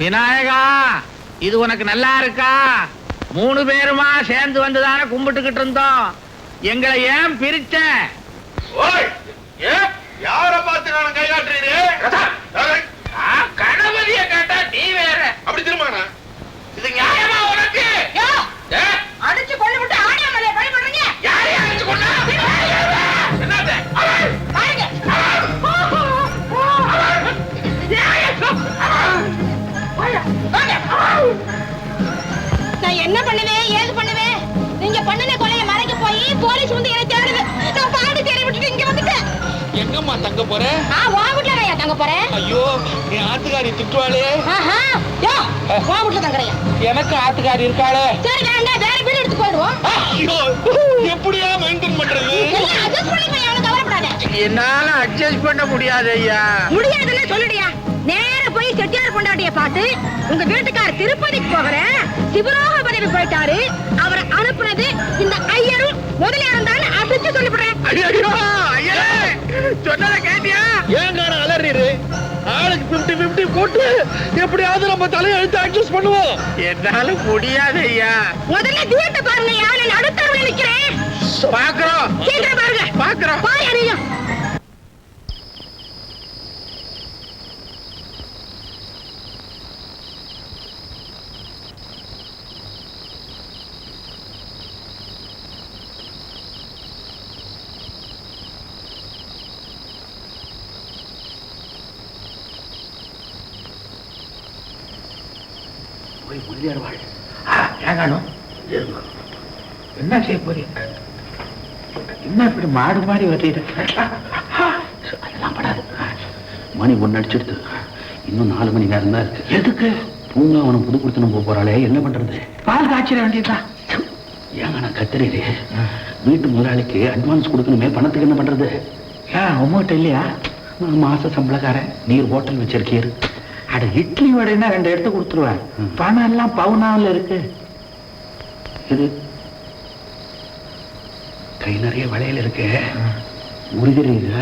விநாயகா இது உனக்கு நல்லா இருக்கா? மூணு பேருமா சேர்ந்து வந்துதானே கும்பிட்டுக்கிட்டு இருந்தோம். எங்களை ஏன் பிரிச்ச? ஓய் ஏ யார பார்த்து நான் கை காட்டுறீரு கணபதிய கேட்டா நீ வேற. அப்படி திரும்பானா இது நியாயமா உனக்கு? ஏ, அடிச்சு கொண்டு விட்டு அடிச்சு கொண்டா? என்னது? எங்கம்மா தங்க போற? ஆ வா வீட்டுல நான் தங்க போறேன் ஐயோ என் ஆத்துக்காரி திட்டுவாளே. ஆஹா யோ வா எனக்கு ஆத்துக்காரி இருக்காளே. சரி வேண்டாம் வேற வீடு எடுத்து போயிடுவோம். ஐயோ எப்படியா மெயின்டைன் பண்றது? எல்லாம் அட்ஜஸ்ட் பண்ணிப்பேன் அவனுக்கு கவலைப்படாத. என்னால அட்ஜஸ்ட் பண்ண முடியாது ஐயா. முடியாதுன்னு சொல்லுடியா. நேர போய் செட்டியார் கொண்டாட்டிய பார்த்து உங்க வீட்டுக்கார் திருப்பதிக்கு போகிறேன் சிவலோக பதவி போயிட்டாரு. அவரை அனுப்புனது இந்த ஐயரும் முதலியாரும் தான் அசைச்சு சொல்லிவிடுறேன். சொன்னதை கேட்டியா? ஏன் காண அலறீரு ஆளுக்கு பிப்டி பிப்டி போட்டு எப்படியாவது நம்ம தலையை எழுத்து அட்ஜஸ்ட் பண்ணுவோம். என்னால முடியாது ஐயா. முதல்ல தீர்த்த பாருங்க நான் நடுத்தரவுல நிக்கிறேன். பாக்குறோம். பாருங்க. பாக்குறோம். பாய் ஏகாணும் என்ன செய்ய போறீங்க என்ன இப்படி மாடு அதெல்லாம் படாது. மணி ஒன்று அடிச்சிடுது இன்னும் நாலு மணி நேரம் தான் இருக்கு. எதுக்கு? பூங்காவனம் புது கொடுத்துன்னு போக போறாளே. என்ன பண்றது? பால் காய்ச்சிட வேண்டியதுதான். ஏங்க நான் கத்துறீரு? வீட்டு முதலாளிக்கு அட்வான்ஸ் கொடுக்கணுமே பணத்துக்கு என்ன பண்றது? ஏன் உங்ககிட்ட இல்லையா? நான் மாச சம்பளக்காரன். நீர் ஹோட்டல் வச்சிருக்கீர் அட இட்லி வடைன்னா ரெண்டு எடுத்து கொடுத்துருவேன். பணம் எல்லாம் பவுனாவில் இருக்கு. இது கை நிறைய வளையல் இருக்கு. உருகிறீங்க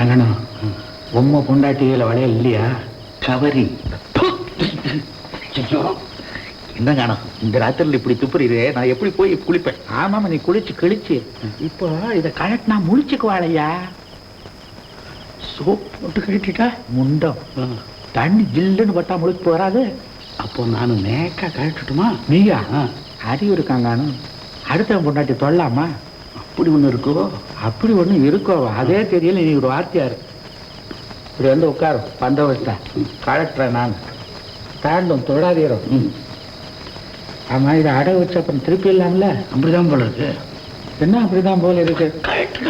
ஏங்கணும் பொம்மை பொண்டாட்டியில வளையல் இல்லையா? கவரி. என்ன காணும் இந்த ராத்திரில இப்படி துப்புறீரே. நான் எப்படி போய் குளிப்பேன்? ஆமாம் நீ குளிச்சு கிழிச்சு. இப்போ இதை கழட்டினா முழிச்சுக்குவாளையா? சோப் போட்டு கட்டிட்டா முண்டம். தண்ணி ஜில்லுன்னு பட்டா முழிச்சு போறாது. அப்போ நான் நேக்கா கழட்டுட்டுமா? நீயா? அறிவு இருக்காங்கானும் அடுத்த பொண்டாட்டி தொல்லாமா? அப்படி ஒண்ணு இருக்கோ? அப்படி ஒண்ணு இருக்கோ அதே தெரியல நீ ஒரு வார்த்தையாரு இப்படி வந்து உட்காரும் பந்தோபஸ்தா கழட்டுறேன் நான். தாண்டும் தொடாதீரும் ம், ஆமா இதை அடை வச்சு அப்புறம் திருப்பி இல்லாமல? அப்படிதான் போல இருக்கு. என்ன அப்படிதான் போல இருக்கு? கழட்டு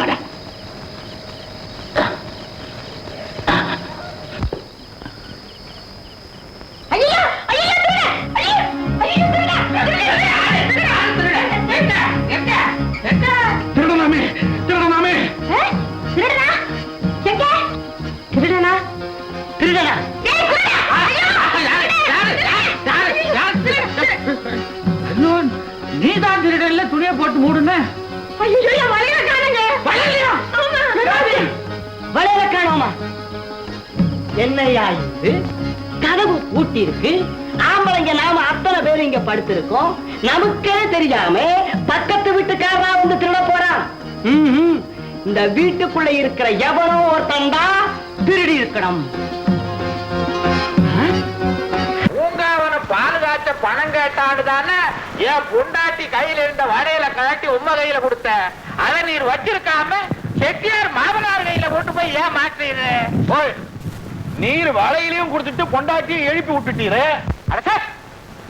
துணியை போட்டு மூடுன ஐயோ என் வளையல காணுங்க. வளையலையா? வளையல காணோமா? என்னையா இது? கதவு பூட்டி இருக்கு ஆம்பளைங்க நாம அத்தனை பேர் இங்க படுத்திருக்கோம். நமக்கே தெரியாம பக்கத்து வீட்டுக்காரரா வந்து திருட போறான். இந்த வீட்டுக்குள்ள இருக்கிற எவனோ ஒருத்தன் தான் திருடி இருக்கணும். பூங்காவன பால் காய்ச்ச பணம் கேட்டான்னு தானே என் பொண்டாட்டி கையில இருந்த வடையில கழட்டி உம்ம கையில கொடுத்த அதை நீர் வச்சிருக்காம செட்டியார் மாமனார் கையில கொண்டு போய் ஏன் மாற்றீரு ஓய் நீர் வலையிலையும் கொடுத்துட்டு பொண்டாட்டியும் எழுப்பி விட்டுட்டீரு.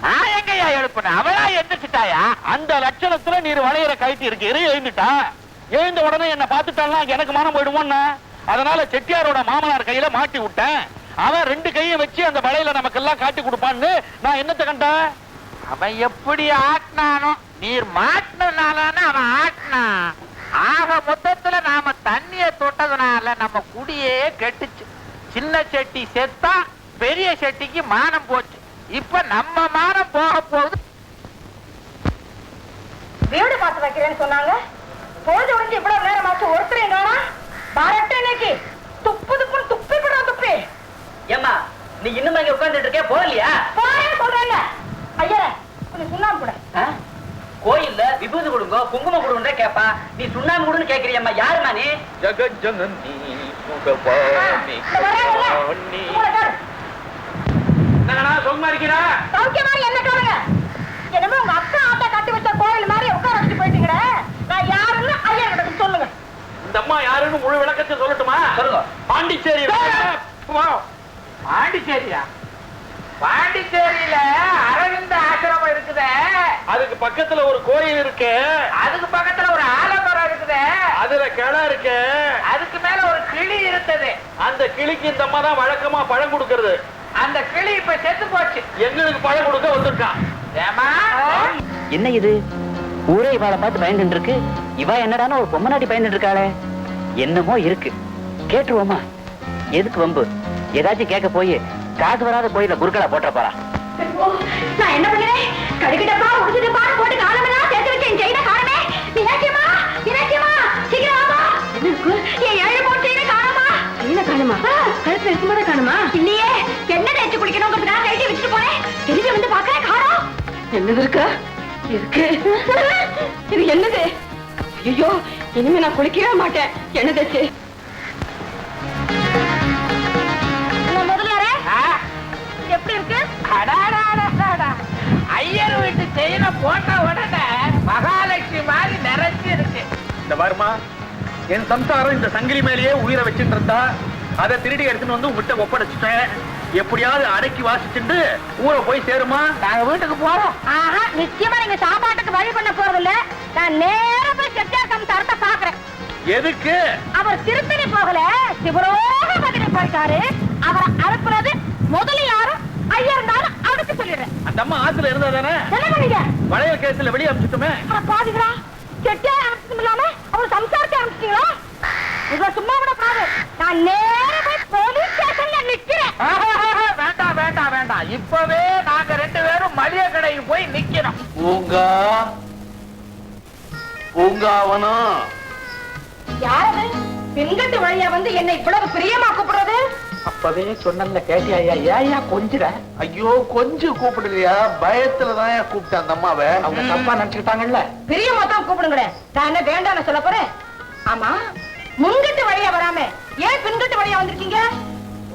நான் எங்கய்யா எழுப்புன அவளா எந்திரிச்சிட்டாயா? அந்த லட்சணத்துல நீர் வளையற கழட்டி இருக்கீரு எழுந்துட்டா. எழுந்த உடனே என்ன பார்த்துட்டான்னா எனக்கு மானம் போயிடுமோன்னு அதனால செட்டியாரோட மாமனார் கையில மாட்டி விட்டேன். அவன் ரெண்டு கையும் வச்சு அந்த வளையல நமக்கெல்லாம் காட்டி கொடுப்பான்னு நான் என்னத்தை கண்டேன்? அவன் எப்படி ஆட்டினானோ நீர் மாட்டினதுனால அவன் ஆட்டினான். ஆக மொத்தத்துல நாம தண்ணிய தொட்டதுனால நம்ம குடியே கெட்டுச்சு. சின்ன செட்டி செத்தா பெரிய செட்டிக்கு மானம் போச்சு. இப்ப நம்ம மானம் போக போகுது. வீடு பார்த்து வைக்கிறேன்னு சொன்னாங்க. பொழுது உடைஞ்சு இவ்வளவு நேரம் ஆச்சு ஒருத்தர் எங்கானா பாரட்டு இன்னைக்கு துப்புதுக்கும் துப்பி விடுறோம் துப்பி ஏம்மா நீ இன்னும் இங்க உட்கார்ந்துட்டு இருக்க போகலையா? போறேன்னு சொல்றேன்ல ஐயா கொஞ்சம் சுண்ணாம்பு கூட? கோயில்ல விபூதி கொடுங்க குங்குமம் கொடுங்க கேப்பா. நீ சுண்ணாம்பு கொடுன்னு கேக்குறியம்மா. யாருமா நீ? ஜகஜனனி சுகபாணி சுகபாணி. என்னடா சும்மா இருக்கிறா சௌக்கியமா என்ன காணுங்க? என்னமோ உங்க அக்கா ஆட்டா கட்டி வச்ச கோயில் மாதிரி உட்கார வச்சுட்டு போயிட்டீங்களே. நான் யாருன்னு ஐயா கிட்ட சொல்லுங்க. இந்த அம்மா யாருன்னு முழு விளக்கத்தை சொல்லட்டுமா? சொல்லுங்க. பாண்டிச்சேரி. பாண்டிச்சேரியா? பாண்டிச்சேரியில அரவிந்த ஆசிரமம் இருக்குதே. அதுக்கு பக்கத்துல ஒரு கோயில் இருக்கு. அதுக்கு பக்கத்துல ஒரு ஆலமரம் இருக்குதே. அதுல கிணறு இருக்கு. அதுக்கு மேல ஒரு கிளி இருந்தது. அந்த கிளிக்கு இந்த அம்மா தான் வழக்கமா பழம் கொடுக்கறது. அந்த கிளி இப்ப செத்து போச்சு. எங்களுக்கு பழம் கொடுக்க வந்துட்டான் ஏமா என்ன இது? ஊரே இவாளை பார்த்து பயந்துட்டு இருக்கு. இவ என்னடான்னு ஒரு பொம்மநாட்டி பயந்துட்டு இருக்காளே. என்னமோ இருக்கு. கேட்டுருவோமா? எதுக்கு வம்பு? ஏதாச்சும் கேட்க போய். காசு வராத போய் இந்த குறுக்களா போட்ட போறா. நான் என்ன பண்ணுறேன் கடுக்கிட்டப்பா உடிச்சிட்டப்பா போட்டு காலமெல்லாம் சேர்த்து வச்சு என் செயினை காணமே. மீனாட்சியம்மா மீனாட்சியம்மா சீக்கிரம் வாமா என் ஏழு போட்டு செயினை காணமா செயினை காணுமா? கழுத்துல இருக்கும்போது காணுமா? இல்லையே என்ன தேய்ச்சி குளிக்கணுங்கிறதுக்காக கைட்டி வச்சுட்டு போனேன். திரும்பி வந்து பாக்குறேன் காணோம். என்னது இருக்கா? இருக்கு. இது என்னது? ஐயோ இனிமே நான் குளிக்கவே மாட்டேன். என்ன வருமா? என் சம்சாரம் இந்த சங்கிலி மேலேயே உயிரை வச்சுட்டு இருந்தா அதை திருடி எடுத்துன்னு வந்து உங்ககிட்ட ஒப்படைச்சிட்டேன். எப்படியாவது அடக்கி வாசிச்சுட்டு ஊரை போய் சேருமா? நாங்க வீட்டுக்கு போறோம். ஆஹா நிச்சயமா நீங்க சாப்பாட்டுக்கு வழி பண்ண போறது இல்ல நான் நேரா போய் செட்டியார் சம்சாரத்தை பாக்குறேன் எதுக்கு? அவர் திருத்தணி போகல சிவரோக பதிலை போயிட்டாரு. அவரை அனுப்புறது முதலியாரும் ஐயர்னாலும் அவருக்கு சொல்லிடுறேன். அந்த அம்மா ஆத்துல இருந்தா தானே? வளையல் கேஸ்ல வெளியே அனுப்பிச்சுட்டுமே. பாதிகளா செட்டியார் அனுப்பிச்சதும் இல்லாம அவர் சம்சாரத்தை அனுப்பிச்சிட்டீங்களா இத சும்மா விட பாரு நான் நேரா போய் போலீஸ் ஸ்டேஷன்ல நிக்கிறேன். வேண்டாம் வேண்டாம் வேண்டாம். இப்பவே நாங்க ரெண்டு பேரும் மளிகை கடைக்கு போய் நிக்கிறோம். பூங்கா பூங்காவனம் யாரது? பின்கட்டு வழியா வந்து என்னை இவ்வளவு பிரியமா கூப்பிடுறது? அப்பவே சொன்னல கேட்டியா ஏயா கொஞ்சிற? ஐயோ கொஞ்சம் கூப்பிடலையா? பயத்துல தான் கூப்பிட்டேன் அந்த அம்மாவை? அவங்க தப்பா நினைச்சுக்கிட்டாங்கல்ல. பிரியமா தான் கூப்பிடுங்களேன் நான் என்ன வேண்டாம்னு சொல்ல போறேன்? ஆமா முன்கட்டு வழியா வராம ஏன் பின்கட்டு வழியா வந்திருக்கீங்க?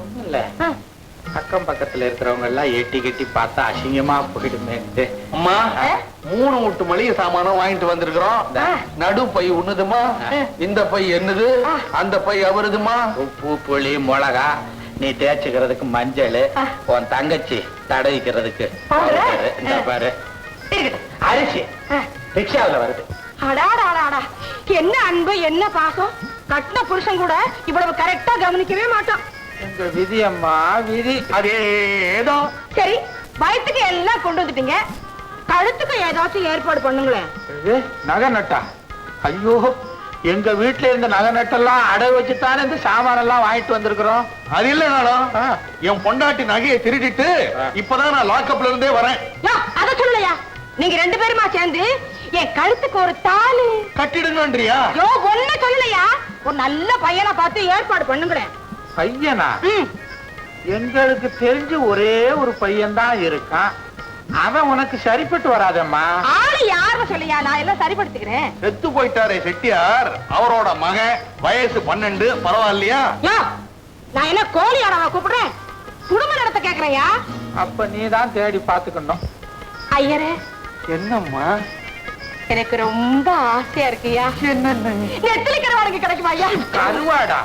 ஒண்ணும் இல்ல ஆ, அக்கம் பக்கத்துல இருக்கிறவங்க எல்லாம் எட்டி கட்டி பார்த்தா அசிங்கமா போயிடுமேன்ட்டு அம்மா? மூணு மூட்டு மளிகை சாமானம் வாங்கிட்டு வந்திருக்கிறோம். நடு பை உண்ணுதுமா? இந்த பை என்னது. அந்த பை அவருதுமா? உப்பு புளி மிளகா. நீ தேய்ச்சிக்கிறதுக்கு மஞ்சள். உன் தங்கச்சி தடவிக்கிறதுக்கு. இந்த பாரு. அரிசி. ரிக்ஷாவுல வருது. என்ன அன்பு என்ன பாசம்? கட்டின புருஷன் கூட இவ்வளவு கரெக்டா கவனிக்கவே மாட்டான். எங்க விதி அம்மா விதி. அதே ஏதோ. சரி வயிற்றுக்கு எல்லாம் கொண்டு வந்துட்டீங்க. கழுத்துக்கு ஏதாச்சும் ஏற்பாடு பண்ணுங்களேன் இது நகை நட்டா? ஐயோ எங்க வீட்டுல இருந்த நகை நட்டெல்லாம் அடை வச்சுத்தானே இந்த சாமானெல்லாம் வாங்கிட்டு வந்திருக்கிறோம். அது இல்லனாலும் என் பொண்டாட்டி நகையை திருடிட்டு இப்பதான் நான் லாக்அப்ல இருந்தே வரேன். யோ, அத சொல்லலையா? நீங்க ரெண்டு பேருமா சேர்ந்து என் கழுத்துக்கு ஒரு தாலி. கட்டிடுங்கன்றியா? யோ ஒண்ணு சொல்லலையா? ஒரு நல்ல பையனை பார்த்து ஏற்பாடு பண்ணுங்களேன். பையனா? எங்களுக்கு தெரிஞ்சு ஒரே ஒரு பையன் தான் இருக்கான். அவன் உனக்கு சரிப்பட்டு வராதம்மா. ஆளு யாருன்னு சொல்லையா? நான் எல்லாம் சரிப்படுத்திக்கிறேன். செத்து போயிட்டாரே செட்டியார். அவரோட மகன். வயசு பன்னெண்டு. பரவாயில்லையா? நான் என்ன கோழி ஆடவா கூப்பிடுறேன்? குடும்ப நடத்த கேக்குறையா அப்ப நீ தான் தேடி பாத்துக்கணும் ஐயரே. என்னம்மா? எனக்கு ரொம்ப ஆசையா இருக்கியா நெத்திலி கரவாடுக்கு கிடைக்குமா ஐயா? கருவாடா?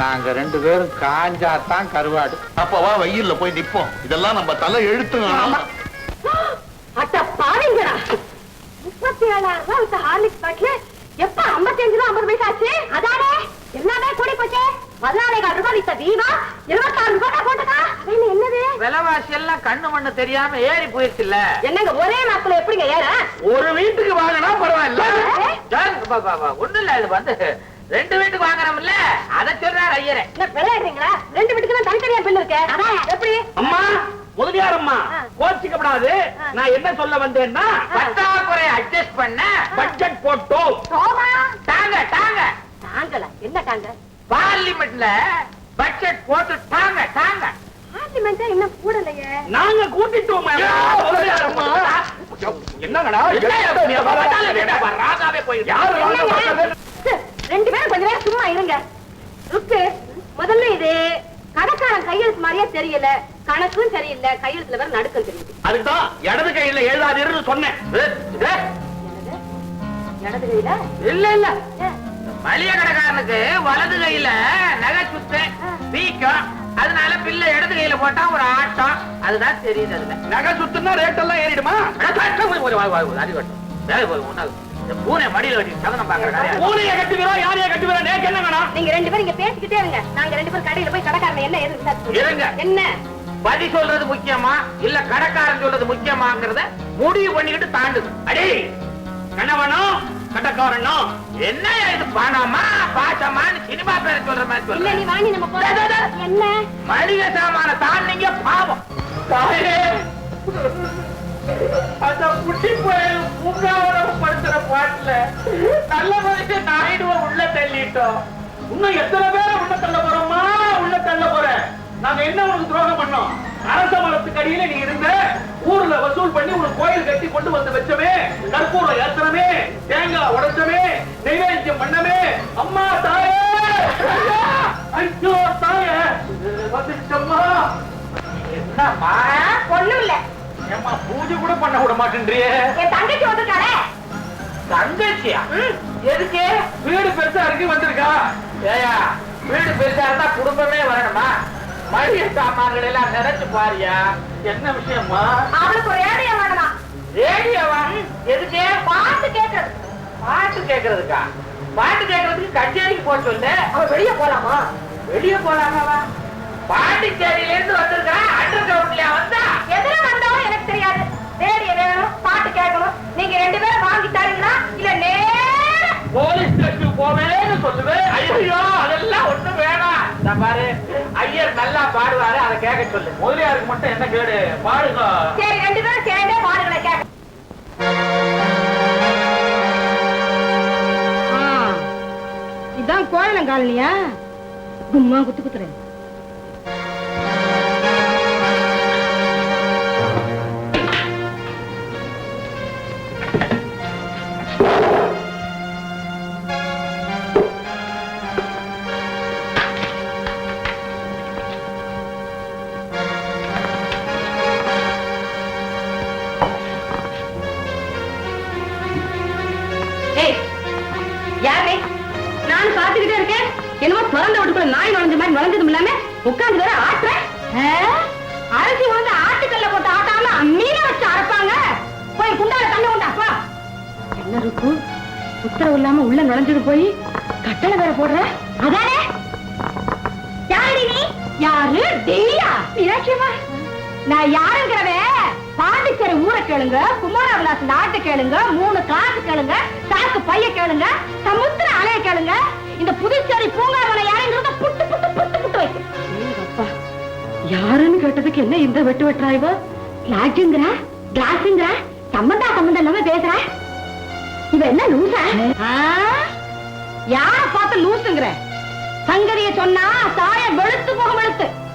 நாங்க ரெண்டு பேரும் காஞ்சாதான் கருவாடு. அப்பவா வெயில்ல போய் நிப்போம். இதெல்லாம் நம்ம தலை எழுத்துங்க அட்ட பாருங்கடா முப்பத்தி ஏழாயிரம் ரூபாய் வித்த ஹார்லிக்ஸ் பாட்டில எப்ப ரூபா ஐம்பது பைசா ஆச்சு? அதானே எல்லாமே கூடி போச்சே. பதினாலேகால் ரூபாய் வித்த வீவா இருபத்தாறு ரூபாய் போட்டுக்கா என்ன என்னது? விலைவாசி எல்லாம் கண்ணு மண்ணு தெரியாம ஏறி போயிருச்சுல்ல. என்னங்க ஒரே நாட்கள எப்படிங்க ஏற? ஒரு வீட்டுக்கு வாங்கினா பரவாயில்ல. ஒண்ணும் இல்ல இது வந்து ரெண்டு வீட்டுக்கு வாங்குறோம்ல. அத சொல்றாரு ஐயரே. என்ன விளையாடுறீங்களா? ரெண்டு வீட்டுக்கு தான் தனித்தனியா பில் இருக்கு. எப்படி? அம்மா முதலியார் அம்மா. கோச்சிக்கப்படாது. நான் என்ன சொல்ல வந்தேன்னா பற்றாக்குறை அட்ஜஸ்ட் பண்ண பட்ஜெட் போட்டோம் தாங்க தாங்க. தாங்கல. என்ன தாங்க? பார்லிமெண்ட்ல பட்ஜெட் போட்டு தாங்க தாங்க. பார்லிமெண்ட் இன்னும் கூடலையே. நாங்க கூட்டிட்டோம் என்னங்கடா? ராகாவே போயிருக்கு ரெண்டு பேரும் கொஞ்ச நேரம் சும்மா இருங்க. ருக்கு முதல்ல இது கடைக்காரன் கையெழுத்து மாதிரியே தெரியல. கணக்கும் சரியில்லை கையெழுத்துல வேற நடுக்கம் தெரியுது. அதுக்குதான் இடது கையில எழுதாதீர்னு சொன்னேன். என்னது? இடது கையில? இல்ல இல்ல. மளிகை கடைக்காரனுக்கு வலது கையில நகை சுத்து பீக்கம். அதனால பிள்ளை இடது கையில போட்டா ஒரு ஆட்டம். அதுதான் தெரியுது அதுல. நகை சுத்துனா ரேட் எல்லாம் ஏறிடுமா? பூனை மடியில வச்சு சதனம் பாக்குறேன் பூனைய கட்டுவீரா யானைய கட்டுவீரா நேக்கு என்னங்கண்ணா நீங்க ரெண்டு பேரும் இங்க பேசிக்கிட்டே இருங்க. நாங்க ரெண்டு பேரும் கடையில போய் கடைக்காரன் என்ன ஏது விசாரிச்சு இருங்க. என்ன? பதி சொல்றது முக்கியமா இல்ல கடைக்காரன் சொல்றது முக்கியமாங்கிறத முடிவு பண்ணிக்கிட்டு தாண்டுது. அடே கண்ணவனும் கட்டக்காரனும் என்ன இது பணமா பாசமான்னு சினிமா பேரை சொல்ற மாதிரி சொல்ற. நீ வாணி நம்ம போறோம் என்ன? மளிகை சாமான தாண்டிங்க பாவம். தாயே. அந்த குட்டி கோயில் பூங்காவனம் படுத்துற பாட்டுல நல்ல மனுஷன் நாயுடுவ உள்ள தள்ளிட்டோம். இன்னும் எத்தனை பேரை உள்ள தள்ள போறோமா? உள்ள தள்ள போற நாங்க என்ன உனக்கு துரோகம் பண்ணோம்? அரச மரத்துக்கு அடியில நீ இருந்த ஊர்ல வசூல் பண்ணி உனக்கு கோயில் கட்டி கொண்டு வந்து வச்சமே கற்பூரம் ஏத்தனமே தேங்காய் உடைச்சமே நைவேத்தியம் பண்ணமே. அம்மா தாயே! ஐயா! தாயே! வந்துச்சம்மா என்னம்மா? ஒண்ணும் இல்ல ஏம்மா பூஜை கூட பண்ண விட மாட்டேன்றியே. என் தங்கச்சி வந்துட்டாளே. தங்கச்சியா? எதுக்கு? வீடு பெருசா இருக்கு வந்திருக்கா? ஏயா வீடு பெருசா இருந்தா குடும்பமே வரணுமா? மளிகை சாமான்கள் எல்லாம் நிறைச்சு பாரியா என்ன விஷயம்மா அவளுக்கு ரேடியோ வேணுமா ரேடியோவா எதுக்கு? பாட்டு கேட்கறது. பாட்டு கேக்குறதுக்கா பாட்டு கேக்குறதுக்கு கச்சேரிக்கு போக சொல்லு. அவ வெளிய போலாமா? வெளிய போலாமாவா பாண்டிச்சேரியில இருந்து வந்திருக்கா அண்டர் கிரவுண்ட்லயா வந்தா எதுல வந்தாலும் எனக்கு தெரியாது ரேடியோ வேணும் பாட்டு கேட்கணும் நீங்க ரெண்டு பேரும் வாங்கி தரீங்களா இல்ல நேர போலீஸ் ஸ்டேஷன் போவேன்னு சொல்லுவேன் ஐயோ அதெல்லாம் ஒண்ணும் வேணாம் இந்த பாரு ஐயர் நல்லா பாடுவாரு சொல்லு. முதலியாருக்கு மட்டும் என்ன கேடு? பாடுங்க சரி ரெண்டு பேரும் சேர்ந்தே பாடுகளை கேட்க இதான் கோயிலங்காலனியா கும்மா குத்து குத்துறேன். யாரு? நான் பாத்துக்கிட்டே இருக்கேன். என்னமோ திறந்த விட்டுக்குள்ள நாய் நுழைஞ்ச மாதிரி நுழைஞ்சதும் இல்லாம உட்காந்து வேற ஆட்டுறேன் அரிசி வந்து ஆட்டுக்கல்ல போட்டு ஆட்டாம அம்மீன வச்சு அரைப்பாங்க. போய் குண்டால தண்ணி உண்டாப்பா என்ன இருக்கு உத்தரவு இல்லாம உள்ள நுழைஞ்சது போய் கட்டளை வேற போடுற? அதானே? யாரு நீ? யாரு? டெய்யா இலட்சியமா நான் யாருங்கிறவ? பாண்டிச்சேரி ஊரை கேளுங்க. குமார் குமாரவிலாஸ் நாட்டு கேளுங்க மூணு காசு கேளுங்க சாக்கு பைய கேளுங்க சமுத்திர அலைய கேளுங்க. இந்த புதுச்சேரி பூங்காவனை யாருங்கிறத புட்டு புட்டு புட்டு புட்டு வைக்கு அப்பா யாருன்னு கேட்டதுக்கு என்ன இந்த வெட்டு வெட்டுறா இவ? லாட்ஜுங்கிற கிளாஸுங்கிற சம்பந்தா சம்பந்தம் இல்லாம பேசுற? இவ என்ன லூசா? யார பார்த்து லூசுங்கிற? சங்கரிய சொன்னா தாய வெளுத்து போக வெளுத்து.